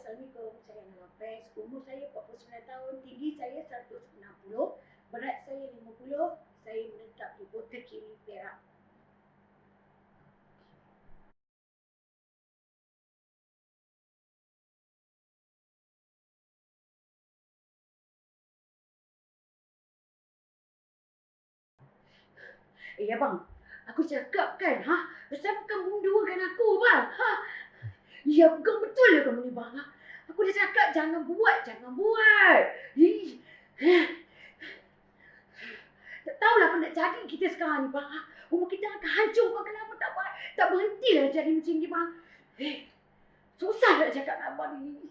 Assalamualaikum. Saya nama. Umur saya 49 tahun. Tinggi saya 160. Berat saya 50. Saya menetap di Kota Kiri, Perak. Eh abang, aku cakap kan, ha? Pasal bukan munduakan aku bang, ha? Ya bukan betul lah kamu ni bang, ha? Aku dah cakap jangan buat, jangan buat. Ih. Tak tahulah apa nak jadi kita sekarang ni bang, ha? Rumah kita akan hancur kalau abang tak, buat- tak berhentilah jadi macam ni bang. Eh, susah nak cakap dengan abang ni.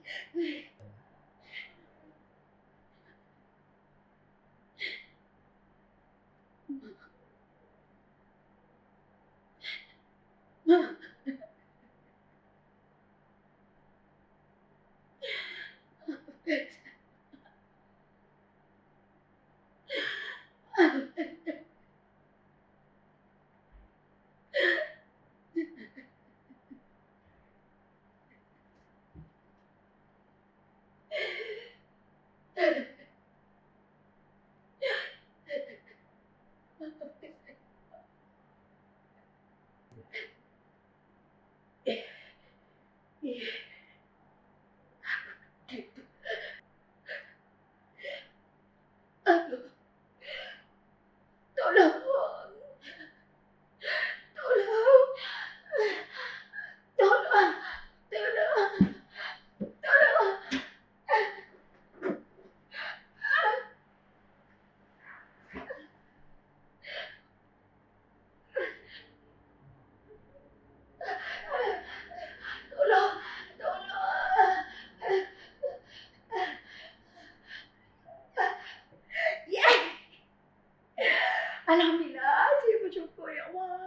Alhamdulillah, saya bersyukur ya Allah.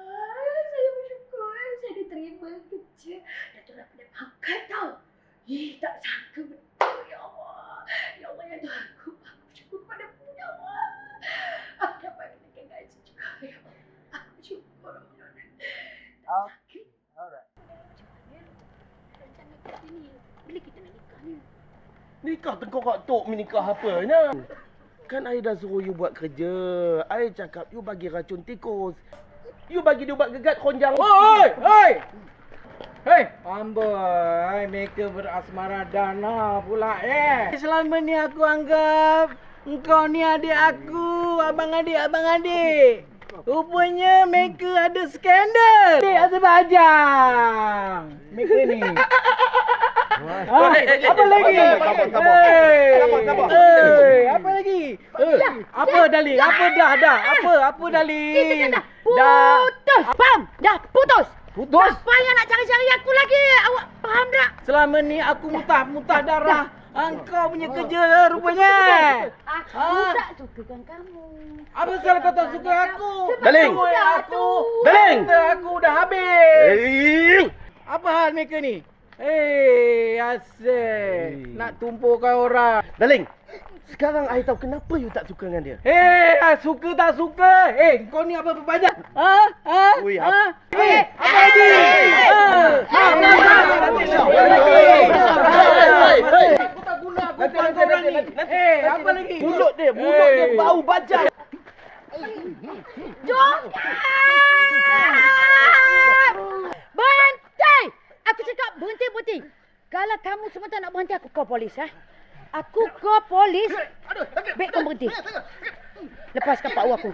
Saya bersyukur saya diterima kerja. Datuk dah pada pangkat tau. Eh, tak sangka betul ya Allah. Ya Allah ya Tuhan aku. Aku bersyukur padamu ya Allah. Aku dapat kenaikan gaji juga ya Allah. Aku bersyukur. Okay. Alright. Macam rencana kita ni? Bila kita nak nikah ni? Nikah tengkorak tok menikah apa nya? Kan I dah suruh you buat kerja. I cakap you bagi racun tikus. You bagi dia buat gegat konjang. Oi, oi. Hei, amboi, mereka berasmara dana pula eh. Selama ni aku anggap engkau ni adik aku, abang adik, abang adik. Rupanya mereka ada skandal. Adik Azerbaijan. Mereka ni. Ha? Apa lagi? Sabar, sabar. Hey. Apa lagi? Eh, apa dalih? Apa dah dah? Apa apa dalih? Dah Putus! Faham? Dah putus! putus. Tak payah nak cari-cari aku lagi. Awak faham tak? Selama ni aku mutah-mutah darah. Engkau punya kerja rupanya. Aku Ah. tak sukakan kamu. Apa salah kau tak suka aku? Daling. Aku. Daling. Aku dah habis. Eh. Apa hal mereka ni? Hei, asyik. Nak tumpukan orang. Daling. Sekarang I tahu kenapa you tak suka dengan dia. Hei, ah, suka tak suka? Eh, kau ni apa berbanyak? Ha? Ha? Ui, ha? Eh, apa lagi? Ha? Ha? Hei, hei. Aku tak guna aku Nanti, buat nanti, kau orang nanti, ni. nanti, nanti. Eh, apa lagi? Mulut dia, mulut dia Hey. bau bajang. Berhenti! Aku cakap berhenti, berhenti. Kalau kamu semua tak nak berhenti, aku call polis. Ha? Aku call polis. Baik kau berhenti. Lepaskan Pak U aku.